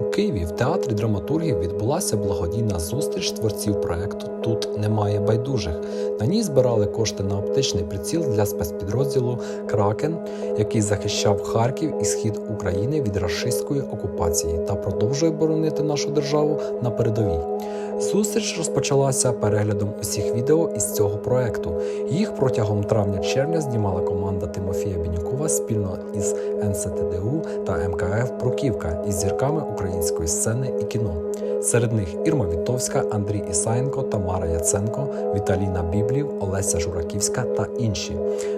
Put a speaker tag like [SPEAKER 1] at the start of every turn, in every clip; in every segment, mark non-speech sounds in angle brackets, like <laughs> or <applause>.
[SPEAKER 1] У Києві в театрі драматургів відбулася благодійна зустріч творців проекту Тут немає байдужих. На ній збирали кошти на оптичний приціл для спецпідрозділу Кракен, який захищав Харків і схід України від рашистської окупації та продовжує боронити нашу державу на передовій. Зустріч розпочалася переглядом усіх відео із цього проекту. Їх протягом травня-червня знімала команда Тимофія Бінюкова спільно із НСТДУ та МКФ Бруківка із зірками української сцени і кіно. Серед них Ірма Вітовська, Андрій Ісаєнко, Тамара Яценко, Віталіна Біблів, Олеся Жураківська та інші.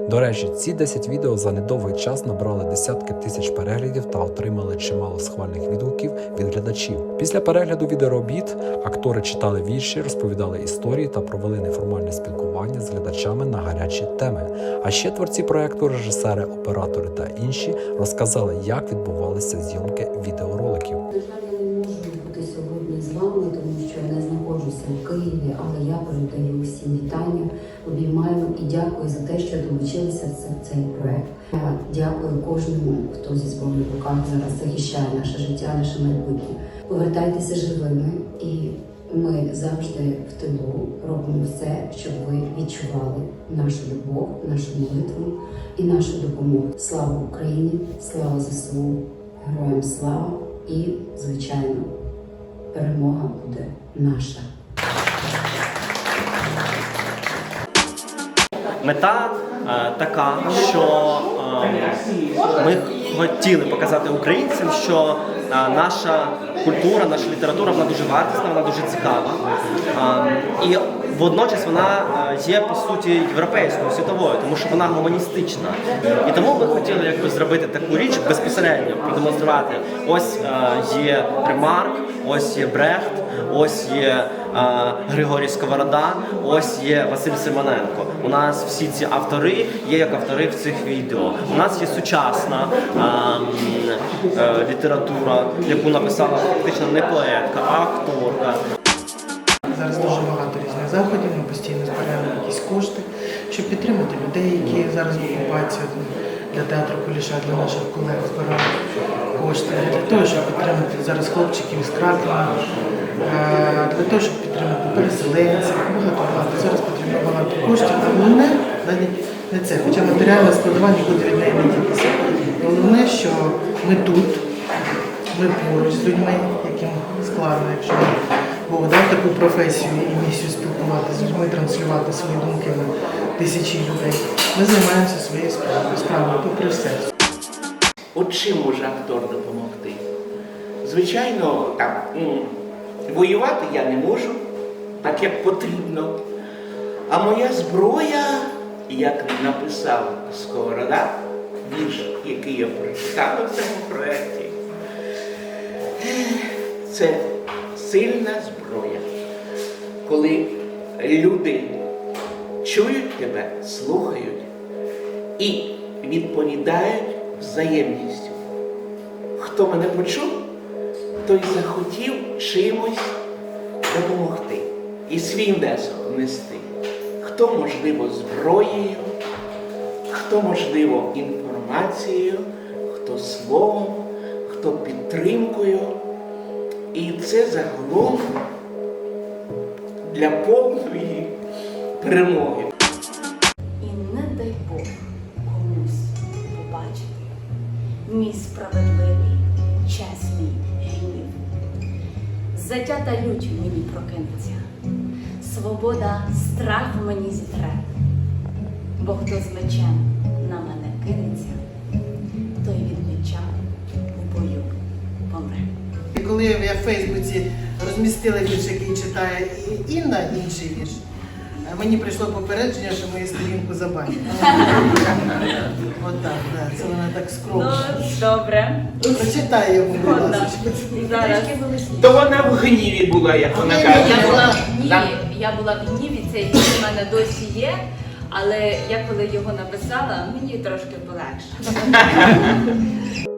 [SPEAKER 1] До речі, ці 10 відео за недовгий час набрали десятки тисяч переглядів та отримали чимало схвальних відгуків від глядачів. Після перегляду відеоробіт актори читали вірші, розповідали історії та провели неформальне спілкування з глядачами на гарячі теми. А ще творці проекту, режисери, оператори та інші розказали, як відбувалися зйомки відеороликів.
[SPEAKER 2] Києві, але я передаю усім вітання, обіймаю і дякую за те, що долучилися в цей проект. Я дякую кожному, хто зі зброю в руках зараз захищає наше життя, наше майбутнє. Повертайтеся живими, і ми завжди в тилу робимо все, щоб ви відчували нашу любов, нашу молитву і нашу допомогу. Слава Україні! Слава ЗСУ! Героям слава і, звичайно, перемога буде наша.
[SPEAKER 3] Мета е, така, що е, ми хотіли показати українцям, що е, наша культура, наша література вона дуже вартісна, вона дуже цікава. І водночас вона е, є по суті європейською, світовою, тому що вона гуманістична. І тому ми хотіли якби зробити таку річ безпосередньо, продемонструвати. Ось е, є Ремарк, ось є Брехт, ось є е, Григорій Сковорода, ось є Василь Симоненко. У нас всі ці автори є як автори в цих відео. У нас є сучасна е, м, е, література, яку написала фактично не поетка, а акторка.
[SPEAKER 4] Зараз дуже багато різних заходів, ми постійно збираємо якісь кошти, щоб підтримати людей, які зараз в окупації для театру Куліша, для наших колег збирають кошти, для того, щоб підтримати зараз хлопчиків з Кракова, е, для того, щоб підтримати переселенців, багато багато. Зараз потрібно багато коштів. Головне навіть не це, хоча матеріальна складова нікуди від неї не дітися. Головне, що ми тут, ми поруч з людьми, яким складно, якщо Бог дав таку професію і місію спілкуватися з людьми, транслювати свої думки на тисячі людей. Ми займаємося своєю справою, справою попри все.
[SPEAKER 5] От чим може актор допомогти? Звичайно, так, воювати я не можу, так як потрібно. А моя зброя, як написав Сковорода, вірш, який я прочитала в цьому проєкті, це сильна зброя. Коли люди чують тебе, слухають і відповідають взаємністю. Хто мене почув, той захотів чимось допомогти і свій внесок внести. Хто, можливо, зброєю, хто, можливо, інформацією, хто словом, хто підтримкою. І це загалом для повної перемоги.
[SPEAKER 6] І не дай Бог комусь побачити мій справедливий, чесний гнів. Затята лють в мені прокинеться, свобода страх в мені зітре, бо хто з мечем на мене кинеться, той від меча у бою помре.
[SPEAKER 4] І коли я в Фейсбуці розмістила вірш, який читає і Інна, інший вірш, е, мені прийшло попередження, що мою сторінку забанять. <laughs> Отак, да. це вона так скромно.
[SPEAKER 6] добре.
[SPEAKER 4] Прочитай йому, будь ласка.
[SPEAKER 6] Зараз.
[SPEAKER 5] То вона в гніві була, як вона
[SPEAKER 6] Я
[SPEAKER 5] каже.
[SPEAKER 6] була в гніві, я була в гніві, цей вірш у мене досі є, але я коли його написала, мені трошки полегше. <laughs>